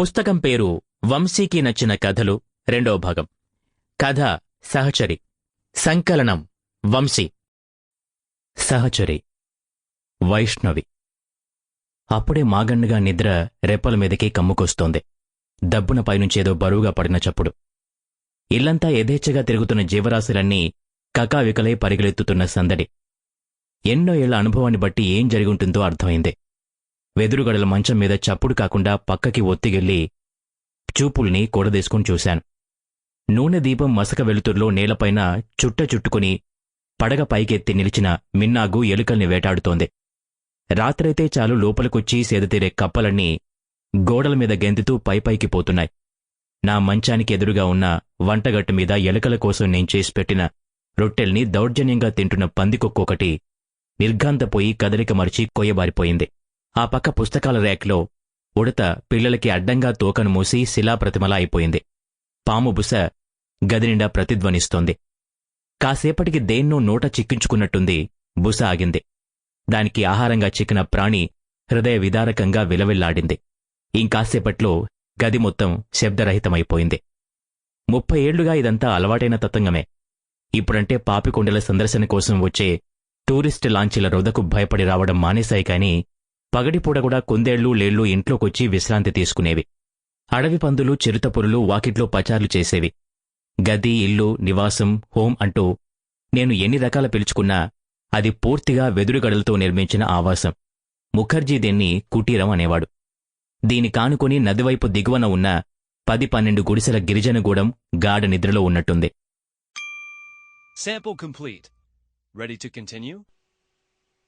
పుస్తకం పేరు వంశీకి నచ్చిన కథలు రెండో భాగం. కథ సహచరి. సంకలనం వంశీ. సహచరి. వైష్ణవి. అప్పుడే మాగండుగా నిద్ర రెప్పల మీదకి కమ్ముకొస్తోంది. దబ్బున పైనుంచేదో బరువుగా పడిన చప్పుడు. ఇల్లంతా యథేచ్ఛగా తిరుగుతున్న జీవరాశులన్నీ కకావికలై పరిగెలెత్తుతున్న సందడి. ఎన్నో ఏళ్ళ అనుభవాన్ని బట్టి ఏం జరిగుంటుందో అర్థమైంది. వెదురుగడల మంచం మీద చప్పుడు కాకుండా పక్కకి ఒత్తిగెళ్ళి చూపుల్ని కూడదీసుకుని చూశాను. నూనె దీపం మసక వెలుతుర్లో నేలపైన చుట్ట చుట్టుకుని పడగ పైకెత్తి నిలిచిన మిన్నాగు ఎలుకల్ని వేటాడుతోంది. రాత్రైతే చాలు లోపలికొచ్చి సేదతీరే కప్పలన్నీ గోడల మీద గెంతుతూ పైపైకి పోతున్నాయి. నా మంచానికి ఎదురుగా ఉన్న వంటగట్టు మీద ఎలుకల కోసం నేను చేసి పెట్టిన రొట్టెల్ని దౌర్జన్యంగా తింటున్న పందికొక్కొకటి నిర్ఘాంతపోయి కదలిక మరిచి కొయ్యబారిపోయింది. ఆ పక్క పుస్తకాల ర్యాక్లో ఉడత పిల్లలకి అడ్డంగా తోకను మూసి శిలాప్రతిమలా అయిపోయింది. పాము బుస గదినిండా ప్రతిధ్వనిస్తోంది. కాసేపటికి దేన్నో నోట చిక్కించుకున్నట్టుంది బుస ఆగింది. దానికి ఆహారంగా చిక్కిన ప్రాణి హృదయ విదారకంగా విలవిల్లాడింది. ఇంకాసేపట్లో గది మొత్తం శబ్దరహితమైపోయింది. ముప్పై ఏళ్ళుగా ఇదంతా అలవాటైన తతంగమే. ఇప్పుడంటే పాపికొండల సందర్శన కోసం వచ్చే టూరిస్ట్ లాంచీల రొదకు భయపడి రావడం మానేశాయి కాని పగటిపూట కూడా కుందేళ్ళు లేళ్ళు ఇంట్లోకొచ్చి విశ్రాంతి తీసుకునేవి. అడవి పందులు చిరుతపురులు వాకిట్లో పచార్లు చేసేవి. గది ఇల్లు నివాసం హోం అంటూ నేను ఎన్ని రకాల పిలుచుకున్నా అది పూర్తిగా వెదురుగడలతో నిర్మించిన ఆవాసం. ముఖర్జీ దీన్ని కుటీరం అనేవాడు. దీని కానుకొని నదివైపు దిగువన ఉన్న పది పన్నెండు గుడిసెల గిరిజనగూడెం గాఢ నిద్రలో ఉన్నట్టుంది. Sample complete. Ready to continue?